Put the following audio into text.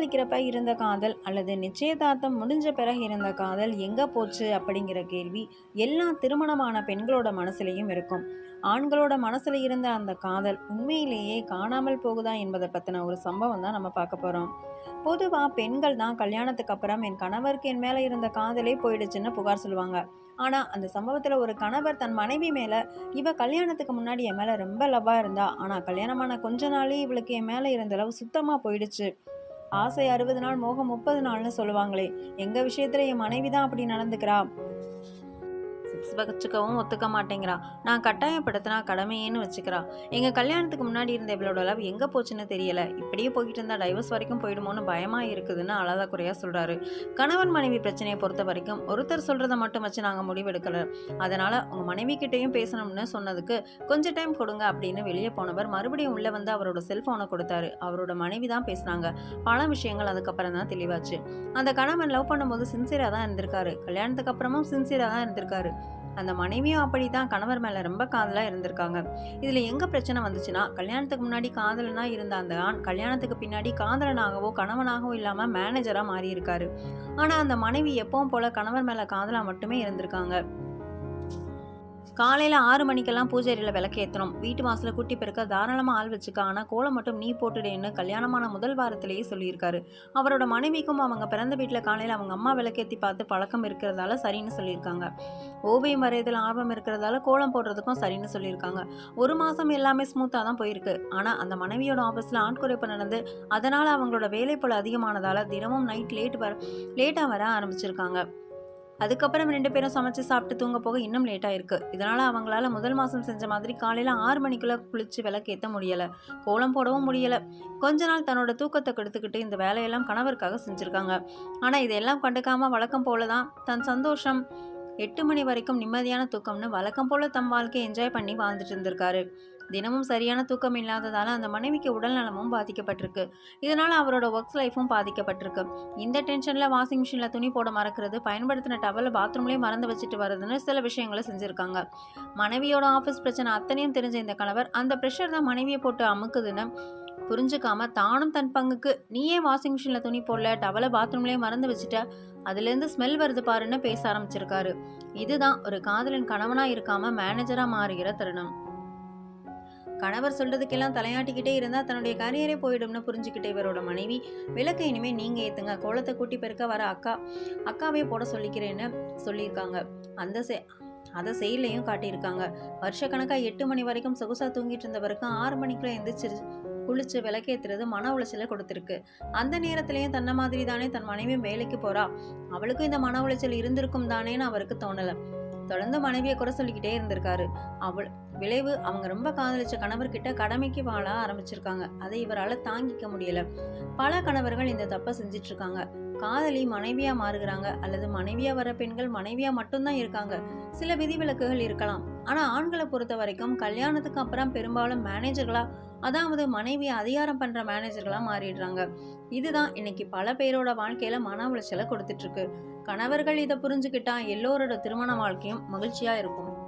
காதலிக்கிறப்ப இருந்த காதல் அல்லது நிச்சயதார்த்தம் முடிஞ்ச பிறகு இருந்த காதல் எங்கே போச்சு அப்படிங்கிற கேள்வி எல்லா திருமணமான பெண்களோட மனசுலையும் இருக்கும். ஆண்களோட மனசில் இருந்த அந்த காதல் உண்மையிலேயே காணாமல் போகுதா என்பதை பற்றின ஒரு சம்பவம் தான் நம்ம பார்க்க போகிறோம் பொதுவாக பெண்கள் தான் கல்யாணத்துக்கு அப்புறம் என் கணவருக்கு என் மேலே இருந்த காதலே போயிடுச்சுன்னு புகார் சொல்லுவாங்க. ஆனால் அந்த சம்பவத்தில் ஒரு கணவர் தன் மனைவி மேலே இவ கல்யாணத்துக்கு முன்னாடி என் மேலே ரொம்ப லவ்வாக இருந்தா ஆனால் கல்யாணமான கொஞ்ச நாளே இவளுக்கு என் மேலே இருந்த அளவு சுத்தமாக போயிடுச்சு. ஆசை அறுபது நாள் மோகம் முப்பது நாள்னு சொல்லுவாங்களே. எங்கள் விஷயத்தில் என் மனைவி தான் அப்படி நடந்துக்கிறா? வச்சுக்கவும் ஒத்துக்க மாட்டேங்கிறா. நான் கட்டாயப்படுத்தினா கடமையேன்னு வச்சுக்கிறா. எங்கள் கல்யாணத்துக்கு முன்னாடி இருந்த இவளோட லவ் எங்கே போச்சுன்னு தெரியலை. இப்படியே போய்கிட்டு இருந்தால் டைவர்ஸ் வரைக்கும் போயிடுமோன்னு பயமாக இருக்குதுன்னு அழகா குறையாக சொல்கிறாரு கணவன் மனைவி பிரச்சனையை பொறுத்த வரைக்கும் ஒருத்தர் சொல்கிறத மட்டும் வச்சு நாங்கள் முடிவெடுக்கலை. அதனால் உங்கள் மனைவி கிட்டேயும் பேசணும்னு சொன்னதுக்கு கொஞ்சம் டைம் கொடுங்க அப்படின்னு வெளியே போனவர் மறுபடியும் உள்ளே வந்து அவரோட செல்ஃபோனை கொடுத்தாரு. அவரோட மனைவி தான் பேசுனாங்க. பல விஷயங்கள் அதுக்கப்புறம் தான் தெளிவாச்சு. அந்த கணவன் லவ் பண்ணும்போது சின்சியராக தான் இருந்திருக்காரு. கல்யாணத்துக்கு அப்புறமும் சின்சியராக தான் இருந்திருக்காரு. அந்த மனைவியும் அப்படி தான் கணவர் மேலே ரொம்ப காதலாக இருந்திருக்காங்க. இதில் எங்கே பிரச்சனை வந்துச்சுன்னா கல்யாணத்துக்கு முன்னாடி காதலனாக இருந்த அந்த ஆண் கல்யாணத்துக்கு பின்னாடி காதலனாகவோ கணவனாகவோ இல்லாமல் மேனேஜராக மாறியிருக்காரு. ஆனால் அந்த மனைவி எப்பவும் போல் கணவர் மேலே காதலாக மட்டுமே இருந்திருக்காங்க. காலையில் ஆறு மணிக்கெல்லாம் பூஜையில் விளக்கேற்றணும் வீட்டு வாசலில் குட்டி பெருக்க தாராளமாக ஆள் வச்சுக்க ஆனால் கோலம் மட்டும் நீ போட்டுடேன்னு கல்யாணமான முதல் வாரத்திலேயே சொல்லியிருக்காரு. அவரோட மனைவிக்கும் அவங்க பிறந்த வீட்டில் காலையில் அவங்க அம்மா விளக்கேற்றி பார்த்து பழக்கம் இருக்கிறதால சரின்னு சொல்லியிருக்காங்க. ஓவியம் வரையதில் ஆர்வம் இருக்கிறதால கோலம் போடுறதுக்கும் சரின்னு சொல்லியிருக்காங்க. ஒரு மாதம் எல்லாமே ஸ்மூத்தாக தான் போயிருக்கு. ஆனால் அந்த மனைவியோட ஆஃபீஸில் ஆட்குறைப்பு நடந்து அதனால் அவங்களோட வேலைப்பளு அதிகமானதால் தினமும் நைட் லேட் வர லேட்டாக வர ஆரம்பிச்சிருக்காங்க. அதுக்கப்புறம் ரெண்டு பேரும் சமைச்சு சாப்பிட்டு தூங்க போக இன்னும் லேட்டாக இருக்குது இதனால் அவங்களால முதல் மாதம் செஞ்ச மாதிரி காலையில் ஆறு மணிக்குள்ளே குளித்து விளக்கேற்ற முடியலை. கோலம் போடவும் முடியலை. கொஞ்ச நாள் தன்னோட தூக்கத்தை கெடுத்துக்கிட்டு இந்த வேலையெல்லாம் கணவருக்காக செஞ்சுருக்காங்க. ஆனால் இதெல்லாம் கண்டுக்காமல் வழக்கம் போல தான் தன் சந்தோஷம் எட்டு மணி வரைக்கும் நிம்மதியான தூக்கம்னு வழக்கம் போல தம் வாழ்க்கையை என்ஜாய் பண்ணி வாழ்ந்துட்டு இருந்திருக்காரு. தினமும் சரியான தூக்கம் இல்லாததால் அந்த மனைவிக்கு உடல் நலமும் பாதிக்கப்பட்டிருக்கு. இதனால் அவரோட ஒர்க் லைஃபும் பாதிக்கப்பட்டிருக்கு. இந்த டென்ஷனில் வாஷிங் மிஷினில் துணி போட மறக்கிறது பயன்படுத்தின டவலை பாத்ரூம்லேயே மறந்து வச்சுட்டு வரதுன்னு சில விஷயங்களை செஞ்சுருக்காங்க. மனைவியோட ஆஃபீஸ் பிரச்சனை அத்தனையும் தெரிஞ்ச இந்த கணவர் அந்த ப்ரெஷர் தான் மனைவியை போட்டு அமுக்குதுன்னு புரிஞ்சுக்காம தானும் தன் பங்குக்கு நீயே வாஷிங் மிஷினில் துணி போடல டவலை பாத்ரூம்லேயே மறந்து வச்சுட்ட அதுலேருந்து ஸ்மெல் வருது பாருன்னு பேச ஆரம்பிச்சிருக்காரு. இதுதான் ஒரு காதலன் கணவனாக இருக்காமல் மேனேஜராக மாறுகிற தருணம். கணவர் சொல்றதுக்கெல்லாம் தலையாட்டிக்கிட்டே இருந்தால் தன்னுடைய கரியரே போயிடும்னு புரிஞ்சுக்கிட்ட இவரோட மனைவி விளக்கை இனிமேல் நீங்கள் ஏற்றுங்க கோலத்தை கூட்டி பெருக்க வர அக்கா அக்காவே போட சொல்லிக்கிறேன்னு சொல்லியிருக்காங்க. அந்த செ அதை செயலையும் காட்டியிருக்காங்க. வருஷக்கணக்காக எட்டு மணி வரைக்கும் சொகுசாக தூங்கிட்டு இருந்தவருக்கு ஆறு மணிக்குள்ள எந்திரிச்சிரு குளிச்சு விளக்கேத்துறது மன உளைச்சலை கொடுத்துருக்கு. அந்த நேரத்திலையும் தன்னை மாதிரி தானே தன் மனைவியும் வேலைக்கு போறா. அவளுக்கும் இந்த மன உளைச்சல் இருந்திருக்கும் தானேன்னு அவருக்கு தோணலை. தொடர்ந்து மனைவியை குறை சொல்லிக்கிட்டே இருந்திருக்காரு. அவள் விளைவு அவங்க ரொம்ப காதலிச்ச கணவர்கிட்ட கடமைக்கு வாழ ஆரம்பிச்சிருக்காங்க. அதை இவரால் தாங்கிக்க முடியல. பல கணவர்கள் இந்த தப்பை செஞ்சிட்டு இருக்காங்க காதலி மனைவியா மாறுகிறாங்க. அல்லது மனைவியா வர பெண்கள் மனைவியா மட்டும்தான் இருக்காங்க. சில விதிவிலக்குகள் இருக்கலாம். ஆனா ஆண்களை பொறுத்த வரைக்கும் கல்யாணத்துக்கு அப்புறம் பெரும்பாலும் மேனேஜர்களா அதாவது மனைவியை அதிகாரம் பண்ணுற மேனேஜர்களாக மாறிடுறாங்க. இதுதான் இன்னைக்கு பல பேரோட வாழ்க்கையில் மன உளைச்சலை கொடுத்துட்ருக்கு கணவர்கள் இதை புரிஞ்சுக்கிட்டா எல்லோரோட திருமண வாழ்க்கையும் மகிழ்ச்சியாக இருக்கும்.